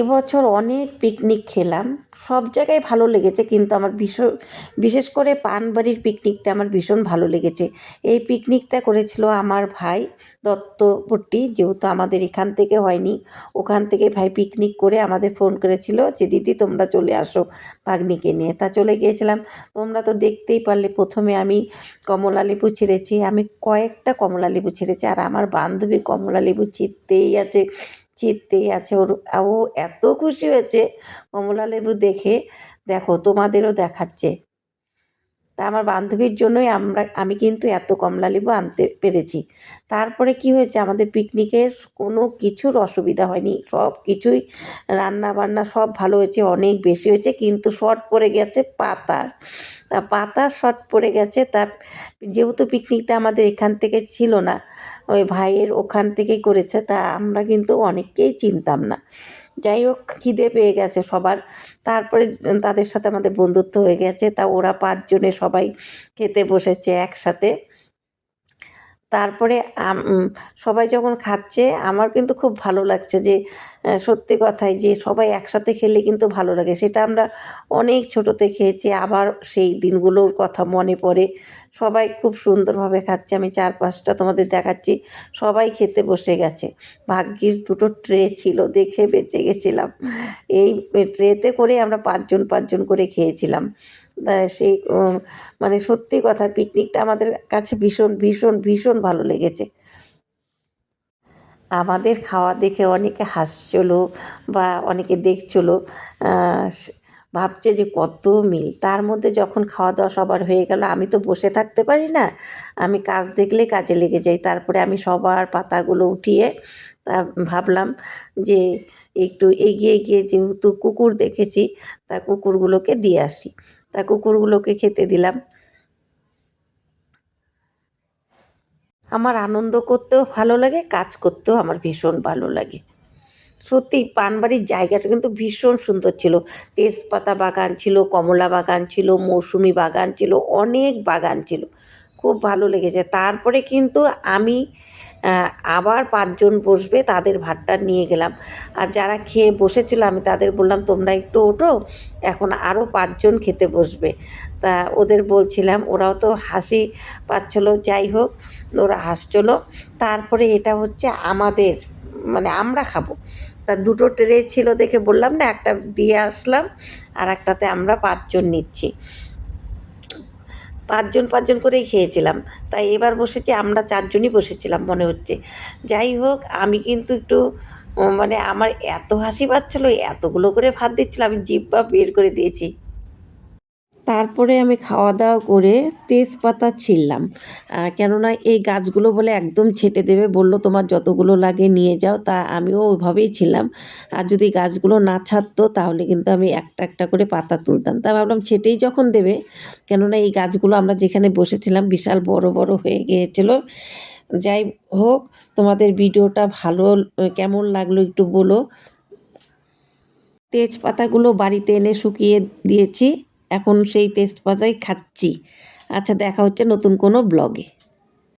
এবছর অনেক পিকনিক খেলাম। সব জায়গায় ভালো লেগেছে কিন্তু আমার ভীষণ, বিশেষ করে পানবাড়ির পিকনিকটা আমার ভীষণ ভালো লেগেছে। এই পিকনিকটা করেছিল আমার ভাই দত্তপট্টি, যেহেতু আমাদের এখান থেকে হয়নি, ওখান থেকে ভাই পিকনিক করে আমাদের ফোন করেছিল যে, দিদি, তোমরা চলে আসো ভাগ্নিকে নিয়ে। তা চলে গিয়েছিলাম। তোমরা তো দেখতেই পারলে, প্রথমে আমি কমলা লেবু ছিঁড়েছি। আমি কয়েকটা কমলা লেবু ছিঁড়েছি, আর আমার বান্ধবী কমলা লেবু ছিঁড়তেই আছে। ছিঁড়তেই আছে। ওর ও এত খুশি হয়েছে। কমলা লেবু দেখে দেখো তোমাদেরও দেখাচ্ছে। তা আমার বান্ধবীর জন্যই আমরা, আমি কিন্তু এত কমলা লেবু আনতে পেরেছি। তারপরে কি হয়েছে? আমাদের পিকনিকের কোনো কিছুর অসুবিধা হয়নি। সব কিছুই রান্না বান্না সব ভালো হয়েছে, অনেক বেশি হয়েছে, কিন্তু শর্ট পড়ে গেছে পাতার তা পাতার শর্ট পড়ে গেছে, তা যেহেতু পিকনিকটা আমাদের এখান থেকে ছিল না, ওই ভাইয়ের ওখান থেকেই করেছে, তা আমরা কিন্তু অনেককেই চিনতাম না। যাই হোক, খিদে পেয়ে গেছে সবার। তারপরে তাদের সাথে আমাদের বন্ধুত্ব হয়ে গেছে। তা ওরা পাঁচজনে সবাই খেতে বসেছে একসাথে। তারপরে সবাই যখন খাচ্ছে, আমার কিন্তু খুব ভালো লাগছে যে সত্যি কথাই যে সবাই একসাথে খেলে কিন্তু ভালো লাগে। সেটা আমরা অনেক ছোটোতে খেয়েছি, আবার সেই দিনগুলোর কথা মনে পড়ে। সবাই খুব সুন্দরভাবে খাচ্ছে, আমি চার পাঁচটা তোমাদের দেখাচ্ছি। সবাই খেতে বসে গেছে। ভাগ্যিস দুটো ট্রে ছিল, দেখে বেঁচে গেছিলাম। এই ট্রেতে করে আমরা পাঁচজন পাঁচজন করে খেয়েছিলাম। সেই মানে সত্যি কথা পিকনিকটা আমাদের কাছে ভীষণ ভীষণ ভীষণ ভালো লেগেছে। আমাদের খাওয়া দেখে অনেকে হাসছিলো বা অনেকে দেখছিলো ভাবছে যে কত মিল। তার মধ্যে যখন খাওয়া দাওয়া সবার হয়ে গেল, আমি তো বসে থাকতে পারি না। আমি কাজ দেখলে কাজে লেগে যাই। তারপরে আমি সবার পাতাগুলো উঠিয়ে, তা ভাবলাম যে একটু এগিয়ে গিয়ে যেহেতু কুকুর দেখেছি, তা কুকুরগুলোকে দিয়ে আসি। তা কুকুরগুলোকে খেতে দিলাম। আমার আনন্দ করতেও ভালো লাগে, কাজ করতেও আমার ভীষণ ভালো লাগে। সত্যি পানবাড়ির জায়গাটা কিন্তু ভীষণ সুন্দর ছিল। তেজপাতা বাগান ছিল, কমলা বাগান ছিল, মৌসুমি বাগান ছিল, অনেক বাগান ছিল। খুব ভালো লেগেছে। তারপরে কিন্তু আমি আবার পাঁচজন বসবে, তাদের ভাতটা নিয়ে গেলাম। আর যারা খেয়ে বসেছিল, আমি তাদের বললাম, তোমরা একটু ওঠো, এখন আরও পাঁচজন খেতে বসবে। তা ওদের বলছিলাম, ওরাও তো হাসি পাচ্ছিলো, যাই হোক, ওরা হাসছিলো। তারপরে এটা হচ্ছে আমাদের মানে আমরা খাব। তা দুটো ট্রে ছিল দেখে বললাম না, একটা দিয়ে আসলাম, আর একটাতে আমরা পাঁচজন নিচ্ছি। পাঁচজন পাঁচজন করেই খেয়েছিলাম। তাই এবার বসেছি, আমরা চারজনই বসেছিলাম মনে হচ্ছে। যাই হোক, আমি কিন্তু একটু মানে আমার এত হাসি পাচ্ছিলো, এতগুলো করে ভাত দিচ্ছিল, আমি জিব্বা বের করে দিয়েছি। তারপরে আমি খাওয়া দাওয়া করে তেজপাতা ছিললাম কেননা এই গাছগুলো বলে একদম ছেটে দেবে, বলল তোমার যতগুলো লাগে নিয়ে যাও। তা আমিও ওইভাবেই ছিলাম। আর যদি গাছগুলো না ছাড়তো, তাহলে কিন্তু আমি একটা একটা করে পাতা তুলতাম। তা ভাবলাম ছেটেই যখন দেবে, কেননা এই গাছগুলো আমরা যেখানে বসেছিলাম বিশাল বড় বড় হয়ে গিয়েছিল। যাই হোক, তোমাদের ভিডিওটা ভালো কেমন লাগল একটু বলো। তেজপাতাগুলো বাড়িতে এনে শুকিয়ে দিয়েছি। এখন সেই তেজপাতাই খাচ্ছি। আচ্ছা দেখা হচ্ছে নতুন কোনো ব্লগে